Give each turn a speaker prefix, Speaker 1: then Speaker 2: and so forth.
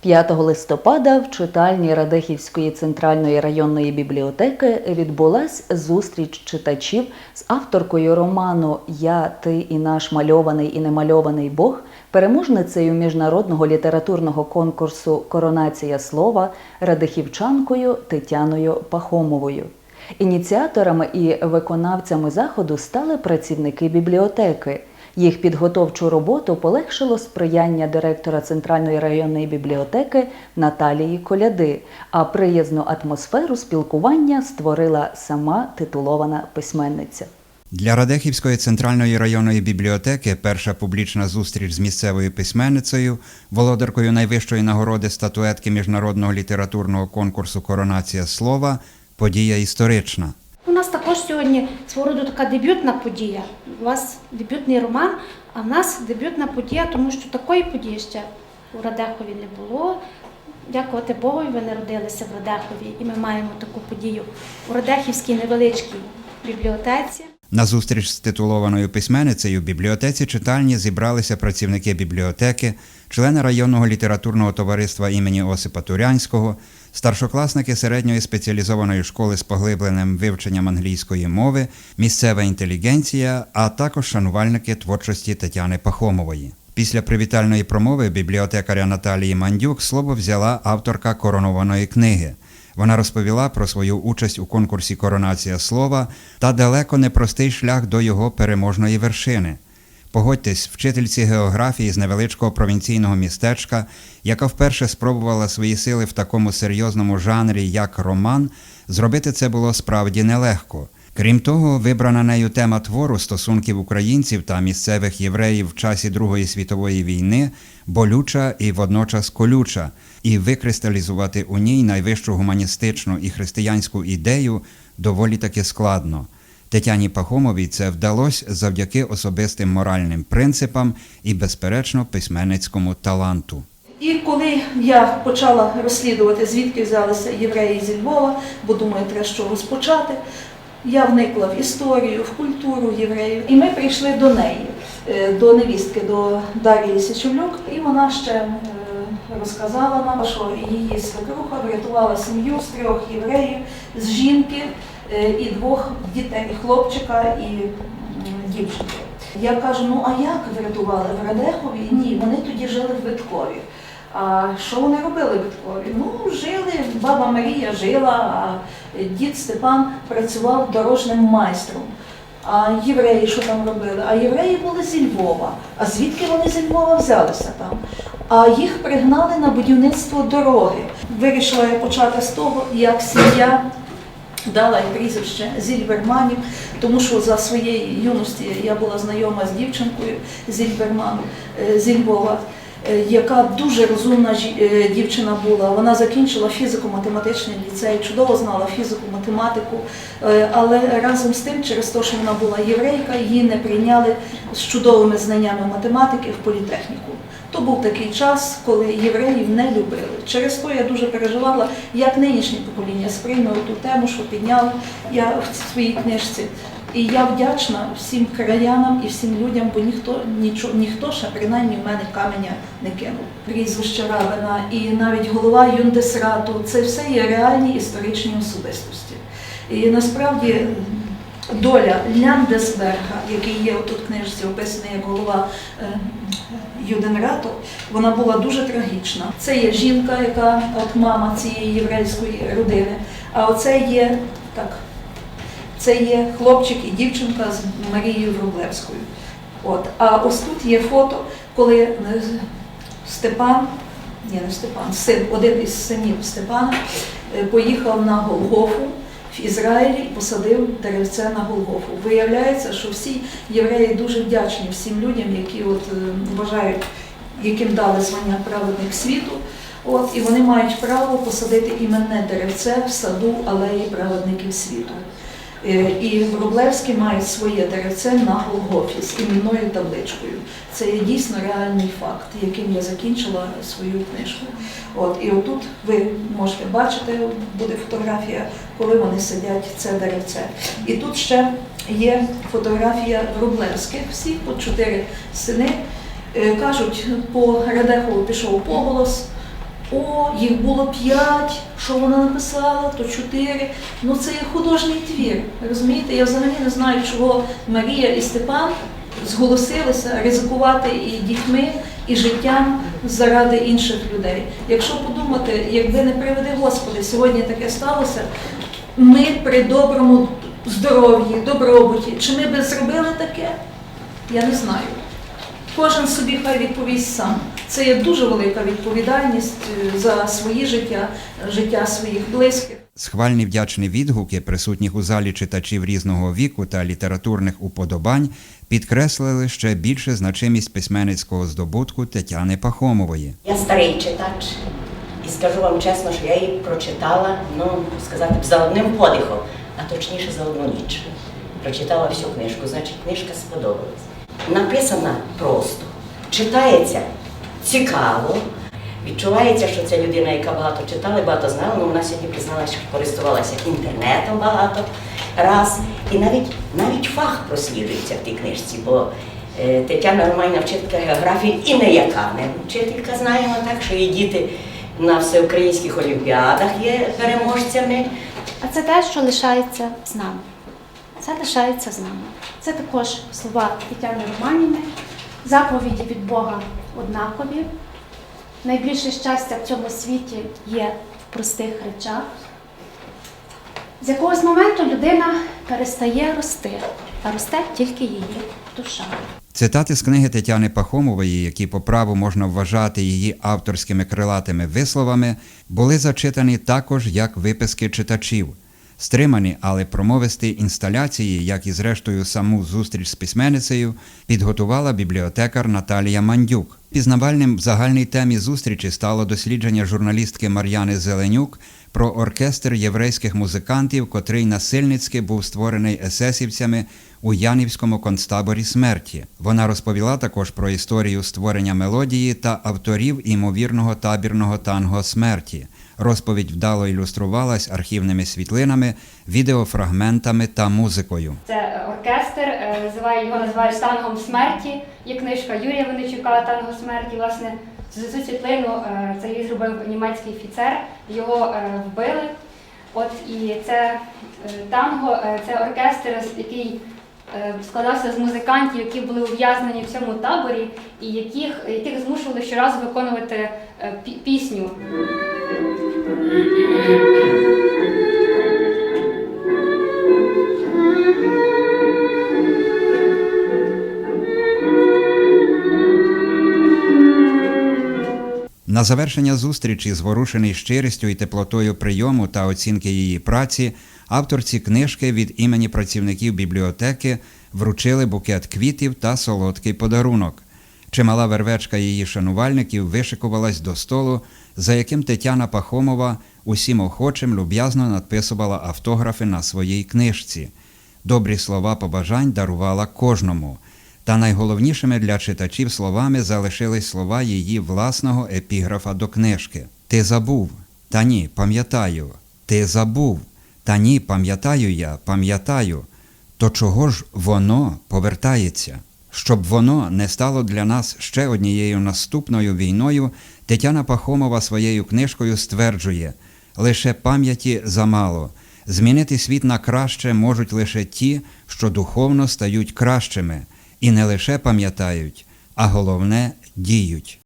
Speaker 1: 5 листопада в читальні Радехівської центральної районної бібліотеки відбулась зустріч читачів з авторкою роману Я, ти і наш мальований і немальований Бог, переможницею міжнародного літературного конкурсу Коронація слова радихівчанкою Тетяною Пахомовою. Ініціаторами і виконавцями заходу стали працівники бібліотеки. Їх підготовчу роботу полегшило сприяння директора Центральної районної бібліотеки Наталії Коляди, а приязну атмосферу спілкування створила сама титулована письменниця.
Speaker 2: Для Радехівської центральної районної бібліотеки перша публічна зустріч з місцевою письменницею, володаркою найвищої нагороди статуетки міжнародного літературного конкурсу Коронація слова подія історична.
Speaker 3: У нас також сьогодні свого роду така дебютна подія. У вас дебютний роман, а в нас дебютна подія, тому що такої події ще у Радехові не було. Дякувати Богу, ви народилися в Радехові, і ми маємо таку подію у Радехівській невеличкій бібліотеці.
Speaker 2: На зустріч з титулованою письменницею в бібліотеці читальні зібралися працівники бібліотеки, члени районного літературного товариства імені Осипа Турянського, старшокласники середньої спеціалізованої школи з поглибленим вивченням англійської мови, місцева інтелігенція, а також шанувальники творчості Тетяни Пахомової. Після привітальної промови бібліотекаря Наталії Мандюк слово взяла авторка коронованої книги. Вона розповіла про свою участь у конкурсі Коронація слова та далеко непростий шлях до його переможної вершини. Погодьтесь, вчительці географії з невеличкого провінційного містечка, яка вперше спробувала свої сили в такому серйозному жанрі, як роман, зробити це було справді нелегко. Крім того, вибрана нею тема твору стосунків українців та місцевих євреїв в часі Другої світової війни болюча і водночас колюча, і викристалізувати у ній найвищу гуманістичну і християнську ідею доволі таки складно. Тетяні Пахомовій це вдалося завдяки особистим моральним принципам і, безперечно, письменницькому таланту.
Speaker 4: І коли я почала розслідувати, звідки взялися євреї зі Львова, бо думаю, треба чого розпочати, я вникла в історію, в культуру євреїв. І ми прийшли до неї, е, до невістки, до Дар'ї Січовлюк, і вона ще е, розказала нам, що її свекруха врятувала сім'ю з трьох євреїв, з жінки і двох дітей, хлопчика і дівчинки. Я кажу, ну а як врятували в Радехові? Ні, вони тоді жили в Виткові. А що вони робили в Виткові? Ну, жили, баба Марія жила, а дід Степан працював дорожним майстром. А євреї що там робили? А євреї були зі Львова. А звідки вони зі Львова взялися там? А їх пригнали на будівництво дороги. Вирішила я почати з того, як сім'я дала і прізвище Зільберманів, тому що за своєї юності я була знайома з дівчинкою Зільберман е, зі Львова, е, яка дуже розумна е, дівчина була. Вона закінчила фізико-математичний ліцей, чудово знала фізику, математику, е, але разом з тим, через те, що вона була єврейка, її не прийняли з чудовими знаннями математики в політехніку. То був такий час, коли євреїв не любили. Через то я дуже переживала, як нинішнє покоління сприйме ту тему, що підняла я в своїй книжці. І я вдячна всім краянам і всім людям, бо ніхто нічого, ніхто ще принаймні в мене каменя не кинув. Прізвище Равина і навіть голова Юндесрату це все є реальні історичні особистості. І насправді доля Ляндесберга, який є тут в книжці описаний як голова е, Юденрату, вона була дуже трагічна. Це є жінка, яка от мама цієї єврейської родини. А оце є так. Це є хлопчик і дівчинка з Марією Врублевською. От. А ось тут є фото, коли е, Степан, ні, не Степан, син, один із синів Степана е, поїхав на Голгофу в Ізраїлі і посадив деревце на Голгофу. Виявляється, що всі євреї дуже вдячні всім людям, які от е, вважають, яким дали звання праведник світу. От, і вони мають право посадити іменне деревце в саду алеї праведників світу. Е, І Врублевський має своє деревце на Голгофі з іменною табличкою. Це є дійсно реальний факт, яким я закінчила свою книжку. От, і отут ви можете бачити, буде фотографія, коли вони сидять це деревце. І тут ще є фотографія Врублевських, всі по чотири сини. Е, Кажуть, по Радехову пішов поголос, О, їх було п'ять, що вона написала, то чотири. Ну це є художній твір. Розумієте? Я взагалі не знаю, чого Марія і Степан зголосилися ризикувати і дітьми, і життям заради інших людей. Якщо подумати, якби не приведи Господи, сьогодні таке сталося, ми при доброму здоров'ї, добробуті, чи ми би зробили таке? Я не знаю. Кожен собі хай відповість сам. Це є дуже велика відповідальність е, за своє життя, життя своїх близьких.
Speaker 2: Схвальні вдячні відгуки присутніх у залі читачів різного віку та літературних уподобань підкреслили ще більше значимість письменницького здобутку Тетяни Пахомової.
Speaker 5: Я старий читач, і скажу вам чесно, що я її прочитала, ну сказати б, за одним подихом, а точніше за одну ніч. Прочитала всю книжку, значить, книжка сподобалась. Написана просто, читається цікаво. Відчувається, що це людина, яка багато читала, багато знала, але вона сьогодні призналася, що користувалася інтернетом багато раз. І навіть, навіть фах прослідується в тій книжці, бо е, Тетяна Романівна вчителька географії і не яка не вчителька, знаємо так, що її діти на всеукраїнських олімпіадах є переможцями.
Speaker 3: А це те, що лишається з нами. Це лишається з нами. Це також слова Тетяни Романівни, заповіді від Бога однакові. Найбільше щастя в цьому світі є в простих речах. З якогось моменту людина перестає рости, а росте тільки її душа.
Speaker 2: Цитати з книги Тетяни Пахомової, які по праву можна вважати її авторськими крилатими висловами, були зачитані також як виписки читачів. Стримані, але промовисті інсталяції, як і зрештою саму зустріч з письменницею, підготувала бібліотекар Наталія Мандюк. Пізнавальним в загальній темі зустрічі стало дослідження журналістки Мар'яни Зеленюк про оркестр єврейських музикантів, котрий насильницьки був створений есесівцями у Янівському концтаборі смерті. Вона розповіла також про історію створення мелодії та авторів імовірного табірного танго смерті. Розповідь вдало ілюструвалась архівними світлинами, відеофрагментами та музикою.
Speaker 6: Це оркестр, е, називає його називають тангом смерті. Є книжка Юрія Венечука Танго смерті. Власне, цю світлину е, це її зробив німецький офіцер. Його е, вбили. От і це танго, це оркестр, який складався з музикантів, які були ув'язнені в цьому таборі, і яких, яких змушували щоразу виконувати пісню.
Speaker 2: На завершення зустрічі, зворушений щирістю і теплотою прийому та оцінки її праці, авторці книжки від імені працівників бібліотеки вручили букет квітів та солодкий подарунок. Чимала вервечка її шанувальників вишикувалась до столу, за яким Тетяна Пахомова усім охочим люб'язно надписувала автографи на своїй книжці. Добрі слова побажань дарувала кожному. Та найголовнішими для читачів словами залишились слова її власного епіграфа до книжки. Ти забув. Та ні, пам'ятаю. Ти забув. Та ні, пам'ятаю я, пам'ятаю. То чого ж воно повертається? Щоб воно не стало для нас ще однією наступною війною, Тетяна Пахомова своєю книжкою стверджує: лише пам'яті замало. Змінити світ на краще можуть лише ті, що духовно стають кращими, і не лише пам'ятають, а головне діють.